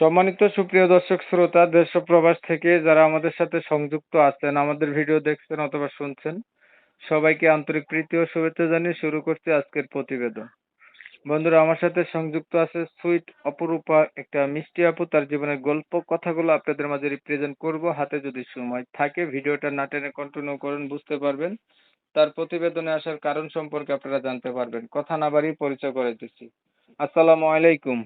সম্মানিত সুপ্রিয় দর্শক শ্রোতা দেশ প্রবাস থেকে যারা আমাদের সাথে সংযুক্ত আছেন, আমাদের ভিডিও দেখছেন অথবা শুনছেন, সবাইকে আন্তরিক প্রীতি ও শুভেচ্ছা জানিয়ে শুরু করছি আজকের প্রতিবেদন। বন্ধুরা, আমার সাথে সংযুক্ত আছে সুইট অপরূপা, একটা মিষ্টি আপু। তার জীবনের গল্প কথাগুলো আপনাদের মাঝে রিপ্রেজেন্ট করব। হাতে যদি সময় থাকে, ভিডিওটা না টেনে কন্টিনিউ করুন, বুঝতে পারবেন। তার প্রতিবেদনে আসার কারণ সম্পর্কে আপনারা জানতে পারবেন। কথা না বাড়িয়ে পরিচয় করে দিচ্ছি। আসসালামু আলাইকুম।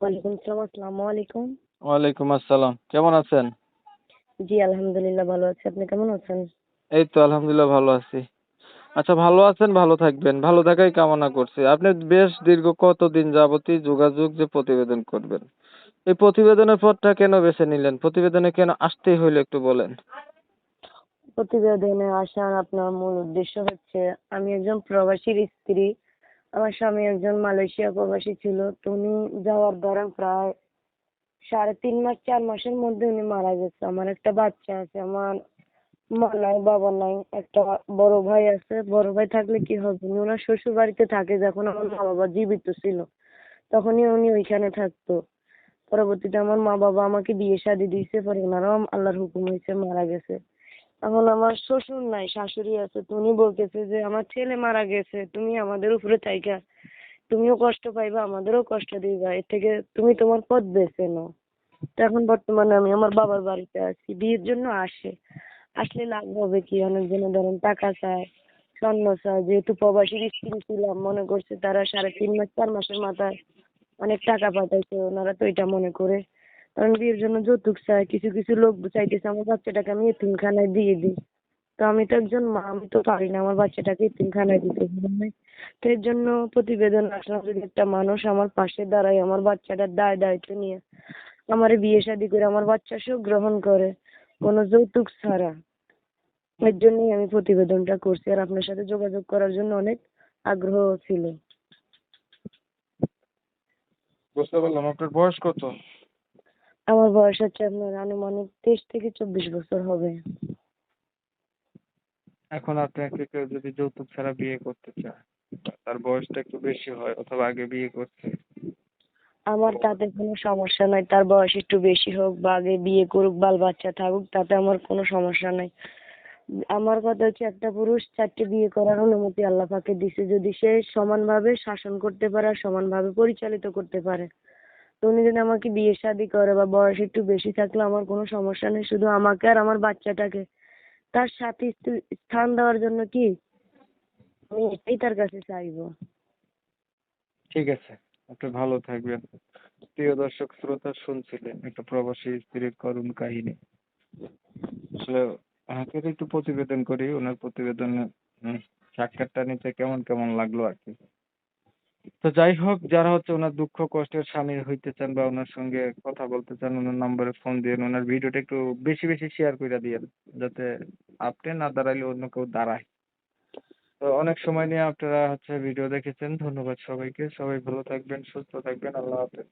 ওয়ালাইকুম আসসালাম আসসালামু আলাইকুম। ওয়ালাইকুম আসসালাম কেমন আছেন? জি আলহামদুলিল্লাহ ভালো আছি আপনি কেমন আছেন? এই তো আলহামদুলিল্লাহ ভালো আছি। আচ্ছা ভালো আছেন ভালো থাকবেন ভালো থাকাই কামনা করছি। আপনি বেশ দীর্ঘ কতদিন যাবতই যোগাযোগ যে প্রতিবেদন করবেন? এই প্রতিবেদনের পথটা কেন বেছে নিলেন? প্রতিবেদনে কেন আসতেই হইল একটু বলেন। প্রতিবেদনে আসার আপনার মূল উদ্দেশ্য হচ্ছে আমি একজন প্রবাসীর স্ত্রী। আমার স্বামী একজন মালয়েশিয়া প্রবাসী ছিল। তো উনি যাওয়ার ধরেন প্রায় সাড়ে তিন মাস, চার মাসের মধ্যে উনি মারা গেছে। আমার একটা বাচ্চা আছে, আমার মা নাই, বাবা নাই, একটা বড় ভাই আছে। বড় ভাই থাকলে কি হবে? উনি ওনার শ্বশুর বাড়িতে থাকে যখন আমার মা বাবা জীবিত ছিল। তখনই উনি ওইখানে থাকতো। পরবর্তীতে আমার মা বাবা আমাকে বিয়ে শাদী দিয়েছে, পরে ওনারাও আল্লাহর হুকুম হয়েছে মারা গেছে। এখন আমার শ্বশুর নাই, শাশুড়ি আছে। তো উনি বলতেছে যে, আমার ছেলে মারা গেছে, তুমি আমাদের উপরে থাইকা। তুমিও কষ্ট পাইবা, আমাদেরও কষ্ট দিবা। এর থেকে তুমি তোমার পথ বেছে নাও। তো এখন বর্তমানে আমি আমার বাবার বাড়িতে আছি, বিয়ের জন্য আসে। আসলে লাভ হবে কি? অনেকজনে ধরেন টাকা চায়, স্বর্ণ চায়। যেহেতু প্রবাসীর স্ত্রী ছিলাম, মনে করছে তারা সাড়ে তিন মাস, চার মাসের মাথায় অনেক টাকা পাঠাইছে, ওনারা তো এটা মনে করে। কারণ বিয়ের জন্য যৌতুক চায় কিছু কিছু লোক চাইতেছে আমার বাচ্চাটাকে আমি এতিমখানায় দিয়ে দিই। তো আমি তো একজন মা, আমি তো পারি না আমার বাচ্চাটাকে এতিমখানায় দিতে তো এর জন্য প্রতিবেদন আসলাম, যদি একটা মানুষ আমার পাশে দাঁড়ায়, আমার বাচ্চাটার দায় দায়িত্ব নিয়ে আমার বিয়ে শাদী করে আমার বাচ্চা সেও গ্রহণ করে, কোনো যৌতুক ছাড়া। এর জন্যই আমি প্রতিবেদনটা করছি আর আপনার সাথে যোগাযোগ করার জন্য অনেক আগ্রহ ছিল। বুঝতে পারলাম। আপনার বয়স কত? আমার বয়স হচ্ছে আপনার আনুমানিক তেইশ থেকে চব্বিশ বছর হবে। এখন আপনাকে কেউ যদি যৌতুক ছাড়া বিয়ে করতে চায় তার বয়সটা একটু বেশি হয় অথবা আগে বিয়ে করছে? আমার তাতে কোনো সমস্যা নাই তার বয়স একটু বেশি হোক বা আগে বিয়ে করুক বাল বাচ্চা থাকুক তাতে আমার কোনো সমস্যা নাই। আমার কথা হচ্ছে একটা পুরুষ চারটে বিয়ে করার অনুমতি আল্লাহ পাকে দিছে যদি সে সমানভাবে শাসন করতে পারে আর সমানভাবে পরিচালিত করতে পারে। তো উনি যদি আমাকে বিয়ে শাদী করে বা বয়স একটু বেশি থাকলে আমার কোনো সমস্যা নেই, শুধু আমাকে আর আমার বাচ্চাটাকে। তার সাথে স্থান দেওয়ার জন্য কি? আমি এটাই তার কাছে চাইব। ঠিক আছে, আপনি ভালো থাকবেন। প্রিয় দর্শক, শ্রোতা শুনছিলেন একটা প্রবাসী স্ত্রীর করুণ কাহিনী। আসলে হাতের একটু প্রতিবেদন করি, ওনার প্রতিবেদনে সাক্ষাৎটা নিতে কেমন কেমন লাগল আর কি? তো যাই হোক, যারা হচ্ছে ওনার দুঃখ কষ্টের স্বামীর হইতে চান বা ওনার সঙ্গে কথা বলতে চান, ওনার নাম্বারে ফোন দিয়ে ওনার ভিডিওটা একটু বেশি বেশি শেয়ার করে দিয়েন, যাতে আপনি না দাঁড়াইলে অন্য কেউ দাঁড়ায়। তো অনেক সময় নিয়ে আপনারা হচ্ছে ভিডিও দেখেছেন। ধন্যবাদ সবাইকে। সবাই ভালো থাকবেন, সুস্থ থাকবেন। আল্লাহ হাফেজ।